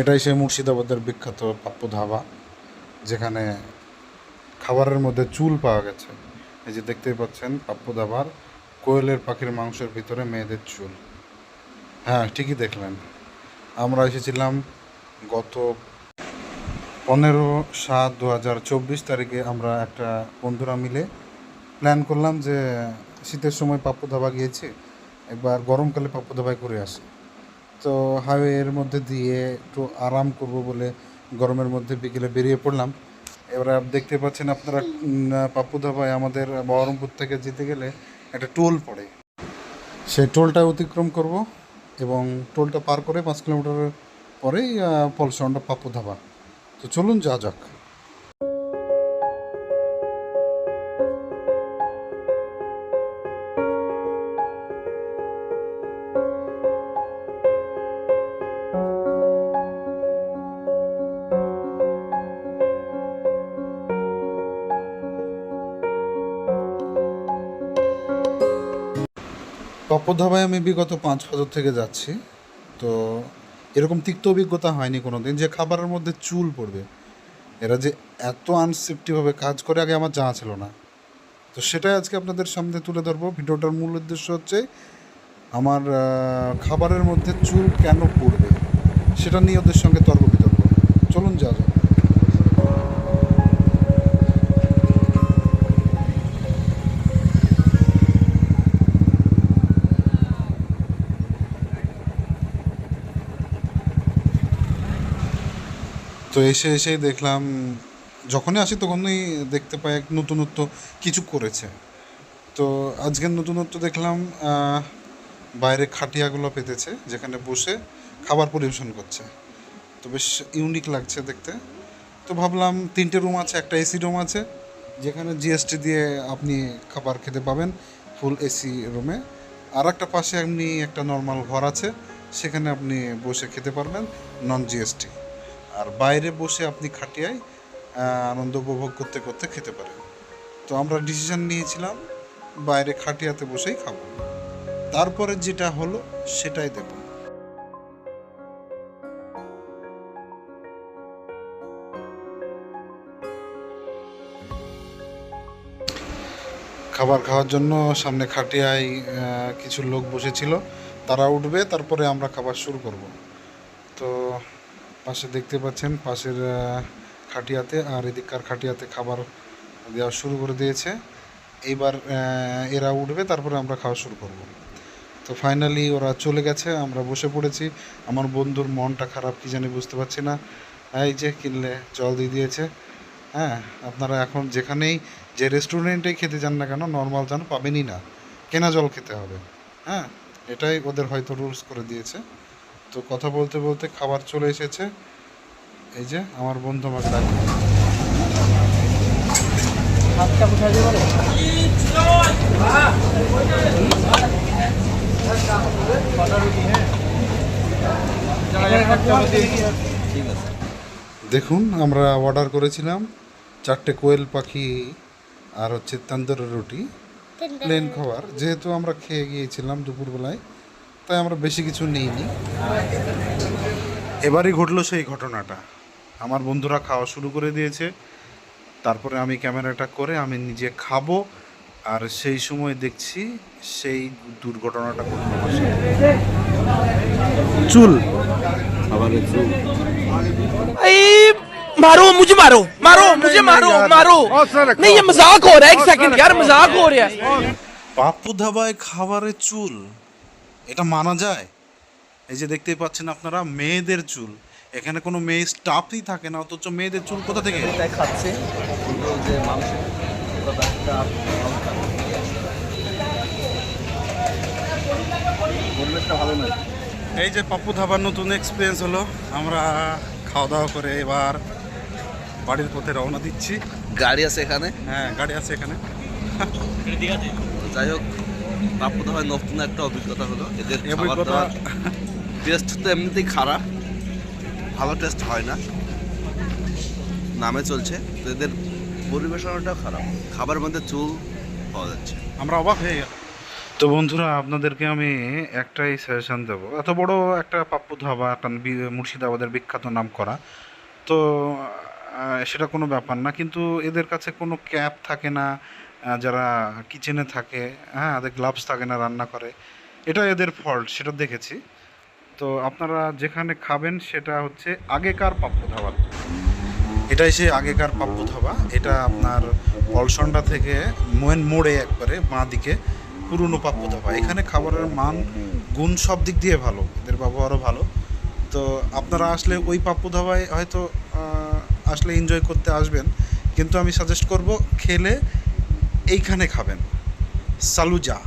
এটাই সেই মুর্শিদাবাদের বিখ্যাত পাপ্পু ধাবা, যেখানে খাবারের মধ্যে চুল পাওয়া গেছে। এই যে দেখতেই পাচ্ছেন, পাপ্পু ধাবার, কোয়েলের পাখির মাংসের ভিতরে মেয়েদের চুল। হ্যাঁ ঠিকই দেখলেন। আমরা এসেছিলাম গত পনেরো সাত দু হাজার চব্বিশ তারিখে আমরা একটা বন্ধুরা মিলে প্ল্যান করলাম যে শীতের সময় পাপ্পু ধাবা গিয়েছি, একবার গরমকালে পাপ্পু ধাবায় করে আসি। তো হাইওয়ের মধ্যে দিয়ে একটু আরাম করব বলে গরমের মধ্যে বিকেলে বেরিয়ে পড়লাম। এবার দেখতে পাচ্ছেন আপনারা পাপ্পু ধাবায় আমাদের বহরমপুর থেকে যেতে গেলে একটা টোল পড়ে। সেই টোলটা অতিক্রম করব এবং টোলটা পার করে পাঁচ কিলোমিটার পরেই পলসন্ডা পাপ্পু ধাবা তো চলুন যা যাক। পাপ্পু ধাবায় আমি বিগত পাঁচ বছর থেকে যাচ্ছি। তো এরকম তিক্ত অভিজ্ঞতা হয়নি কোনো দিন যে খাবারের মধ্যে চুল পড়বে। এরা যে এত আনসেফটিভাবে কাজ করে আগে আমার জানা ছিল না। তো সেটাই আজকে আপনাদের সামনে তুলে ধরবো। ভিডিওটার মূল উদ্দেশ্য হচ্ছে আমার খাবারের মধ্যে চুল কেন পড়বে? সেটা নিয়ে ওদের সঙ্গে তর্ক বিতর্ক। চলুন যা যাক। তো এসে এসেই দেখলাম, যখনই আসি তখনই দেখতে পাই এক নতুনত্ব কিছু করেছে। তো আজকের নতুনত্ব দেখলাম বাইরে খাটিয়াগুলো পেতেছে, যেখানে বসে খাবার পরিবেশন করছে। তো বেশ ইউনিক লাগছে দেখতে। তো ভাবলাম তিনটে রুম আছে, একটা এসি রুম আছে, যেখানে জিএসটি দিয়ে আপনি খাবার খেতে পাবেন ফুল এসি রুমে আর একটা পাশে এমনি একটা নর্মাল ঘর আছে, সেখানে আপনি বসে খেতে পারবেন নন জিএসটি আর বাইরে বসে আপনি খাটিয়ায় আনন্দ উপভোগ করতে করতে খেতে পারেন। তো আমরা ডিসিশন নিয়েছিলাম, বাইরে খাটিয়াতে বসেই খাব। তারপরে যেটা হলো, সেটাই দেব। খাবার খাওয়ার জন্য সামনে খাটিয়ায় কিছু লোক বসেছিল। তারা উঠবে, তারপরে আমরা খাবার শুরু করব। তো পাশে দেখতে পাচ্ছেন, পাশের খাটিয়াতে আর এদিককার খাটিয়াতে খাবার দেওয়া শুরু করে দিয়েছে। এইবার এরা উঠবে, তারপরে আমরা খাওয়া শুরু করব। তো ফাইনালি ওরা চলে গেছে, আমরা বসে পড়েছি। আমার বন্ধুর মনটা খারাপ, কি জানি বুঝতে পারছি না। এই যে কিনলে, জল দিয়ে দিয়েছে। হ্যাঁ আপনারা এখন যেখানেই, যে রেস্টুরেন্টেই খেতে যান না কেন নর্মাল যান পাবেনই না। কেনা জল খেতে হবে। হ্যাঁ এটাই ওদের হয়তো রুলস করে দিয়েছে। তো কথা বলতে বলতে খাবার চলে এসেছে। এই যে আমার বন্ধু হাতটা কোথায় দিয়ে বলো? দেখুন আমরা অর্ডার করেছিলাম চারটে কোয়েল পাখি আর হচ্ছে তন্দুরি রুটি। প্লেন খাবার। যেহেতু আমরা খেয়ে গিয়েছিলাম দুপুরবেলায় তাই আমরা বেশি কিছু নিইনি এবারই ঘটলো সেই ঘটনাটা আমার বন্ধুরা খাওয়া শুরু করে দিয়েছে তারপরে আমি ক্যামেরাটা করে আমি নিজে খাবো আর সেই সময় দেখছি সেই দুর্ঘটনাটা ঘটলো আমার সাথে। চুল अरे मारो मुझे मारो मारो मुझे मारो मारो नहीं ये मजाक हो रहा है एक सेकंड यार मजाक हो रहा है পাপ্পু ধাবায় খাবারে চুল এটা মানা যায়? এই যে দেখতেই পাচ্ছেন আপনারা মেয়েদের চুল। এখানে কোনো মেয়ে স্টাফই থাকে না অথচ মেয়েদের চুল কোথা থেকে? খাচ্ছে যে ভালো নয়। এই যে পাপ্পু ধাবার নতুন এক্সপিরিয়েন্স হলো। আমরা খাওয়া দাওয়া করে এবার বাড়ির পথে রওনা দিচ্ছি। গাড়ি আছে এখানে? হ্যাঁ গাড়ি আছে এখানে। যাই হোক। পাপ্পু হয় নতুন একটা অভিজ্ঞতা হলো। এদের খাবার দাবার টেস্ট তো এমনিতেই খারাপ। ভালো টেস্ট হয় না। নামে চলছে। তো এদের পরিবেশনাটাও খারাপ। খাবার মধ্যে চুল পাওয়া যাচ্ছে। আমরা অবাক হয়ে গেলাম। তো বন্ধুরা আপনাদেরকে আমি একটাই সাজেশন দেব। এত বড় একটা পাপ্পু ধাবা একটা বি- মুর্শিদাবাদের বিখ্যাত নাম করা তো সেটা কোনো ব্যাপার না। কিন্তু এদের কাছে কোনো ক্যাপ থাকে না। যারা কিচেনে থাকে হ্যাঁ এদের গ্লাভস থাকে না, রান্না করে, এটা এদের ফল্ট সেটা দেখেছি। তো আপনারা যেখানে খাবেন, সেটা হচ্ছে আগেকার পাপ্পু ধাবা। এটাই সেই আগেকার পাপ্পু ধাবা। এটা আপনার পলসন্ডা থেকে মোয়েন মোড়ে একবারে বাঁ দিকে পুরনো পাপ্পু ধাবা। এখানে খাবারের মান, গুণ সব দিক দিয়ে ভালো, এদের ব্যবহারও ভালো। তো আপনারা আসলে ওই পাপ্পু ধাবায় হয়তো আসলে এনজয় করতে আসবেন। কিন্তু আমি সাজেস্ট করব, খেলে এইখানে খাবেন। সালুজা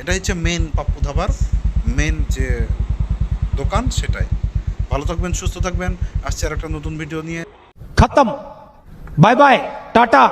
এটা হচ্ছে মেন পাপ্পু ধাবার মেন যে দোকান সেটাই। ভালো থাকবেন, সুস্থ থাকবেন। আসছে আর একটা নতুন ভিডিও নিয়ে। খতম। Bye bye tata.